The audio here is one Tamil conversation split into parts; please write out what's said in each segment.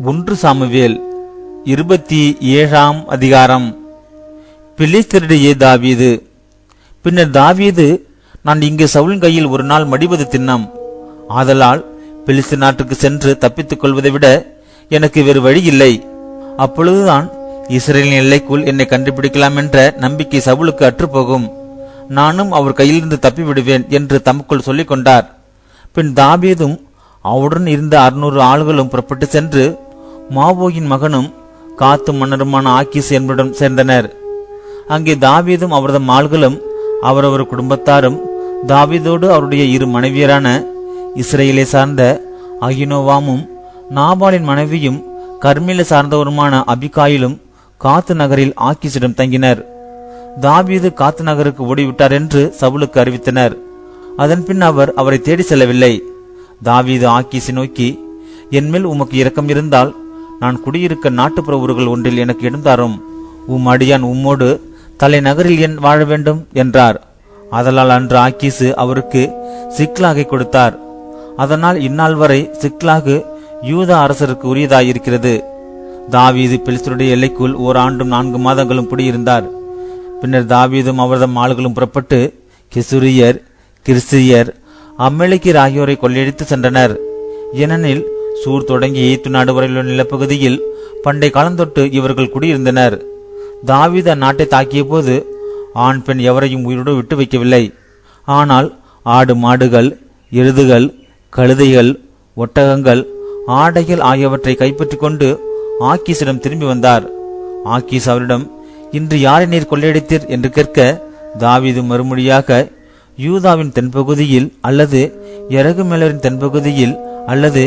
ஒன்று சாமுவேல் இருபத்தி ஏழாம் அதிகாரம். பிலிஸ்தரிடையே தாவீது. பின்னர் தாவீது நான் இங்கே சவுலின் கையில் ஒரு நாள் மடிவது திண்ணம். ஆதலால் பிலிஸ்து நாட்டுக்கு சென்று தப்பித்துக் கொள்வதை விட எனக்கு வேறு வழி இல்லை. அப்பொழுதுதான் இஸ்ரேலின் எல்லைக்குள் என்னை கண்டுபிடிக்கலாம் என்ற நம்பிக்கை சவுலுக்கு அற்றுப்போகும். நானும் அவர் கையிலிருந்து தப்பிவிடுவேன் என்று தமக்குள் சொல்லிக் கொண்டார் பின் தாவீதும் அவருடன் இருந்த அறுநூறு ஆள்களும் புறப்பட்டு சென்று மாவோயின் மகனும் காத்து மன்னருமான ஆக்கிஸ் என்பதுடன் சேர்ந்தனர். அங்கே தாவீதும் அவரது ஆள்களும் அவரவர் குடும்பத்தாரும் தாவீதோடு அவருடைய இரு மனைவியரான இஸ்ரேலை சார்ந்த அகினோவாமும் நாபாலின் மனைவியும் கர்மில சார்ந்தவருமான அபிகாயிலும் காத்து நகரில் ஆக்கிஸிடம் தங்கினர். தாவீது காத்து நகருக்கு ஓடிவிட்டார் என்று சவுலுக்கு அறிவித்தனர். அதன் பின் அவர் அவரை தேடி செல்லவில்லை. தாவீது ஆக்கீஸை நோக்கி என்மேல் உமக்கு இரக்கம் இருந்தால் நான் குடியிருக்க நாட்டுப்புற ஊர்கள் ஒன்றில் எனக்கு இடம் தாரும் உம் அடியான் உம்மோடு தலைநகரில் என் வாழ வேண்டும் என்றார். அதலால் அன்று ஆக்கீசு அவருக்கு சிக்லாகை கொடுத்தார். அதனால் இந்நாள் வரை சிக்லாகு யூதா அரசருக்கு உரியதாயிருக்கிறது. தாவீது பெலிஸ்தருடைய எல்லைக்குள் ஓர் ஆண்டும் நான்கு மாதங்களும் குடியிருந்தார். பின்னர் தாவீதும் அவரது ஆளுகளும் புறப்பட்டு கெசுரியர் கிறிஸ்தியர் அம்மெளிக்கர் ஆகியோரை கொள்ளையடித்து சென்றனர். ஏனெனில் சூர் தொடங்கி ஈத்து நாடு வரையிலுள்ள நிலப்பகுதியில் பண்டை காலந்தொட்டு இவர்கள் குடியிருந்தனர். தாவித அந்நாட்டை தாக்கிய போது ஆண் பெண் எவரையும் உயிரோடு விட்டு வைக்கவில்லை. ஆனால் ஆடு மாடுகள் எருதுகள் கழுதைகள் ஒட்டகங்கள் ஆடைகள் ஆகியவற்றை கைப்பற்றி கொண்டு ஆக்கீஸிடம் திரும்பி வந்தார். ஆக்கீஸ் அவரிடம் இன்று யாரை நீர் கொள்ளையடித்தீர்? என்று கேட்க தாவீது மறுமொழியாக யூதாவின் தென்பகுதியில் அல்லது இறகு மேலரின் தென்பகுதியில் அல்லது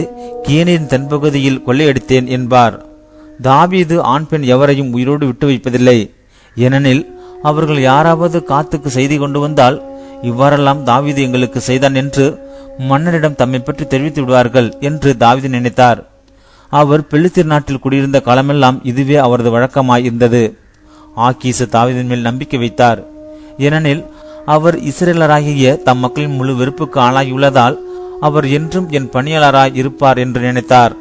கீனின் தென்பகுதியில் கொள்ளையடித்தேன் என்பார். தாவீது ஆண் பெண் எவரையும் உயிரோடு விட்டு வைப்பதில்லை. ஏனெனில் அவர்கள் யாராவது காத்துக்கு செய்தி கொண்டு வந்தால் இவ்வாறெல்லாம் தாவீது எங்களுக்கு செய்தான் என்று மன்னரிடம் தம்மை பற்றி தெரிவித்து விடுவார்கள் என்று தாவீது நினைத்தார். அவர் பெலிஸ்தீர் நாட்டில் குடியிருந்த காலமெல்லாம் இதுவே அவரது வழக்கமாய் இருந்தது. ஆக்கீசு தாவீதின் மேல் நம்பிக்கை வைத்தார். ஏனெனில் அவர் இஸ்ரேலராகிய தம் மக்களின் முழு வெறுப்புக்கு ஆளாகியுள்ளதால் அவர் என்றும் என் பணியாளராய் இருப்பார் என்று நினைத்தார்.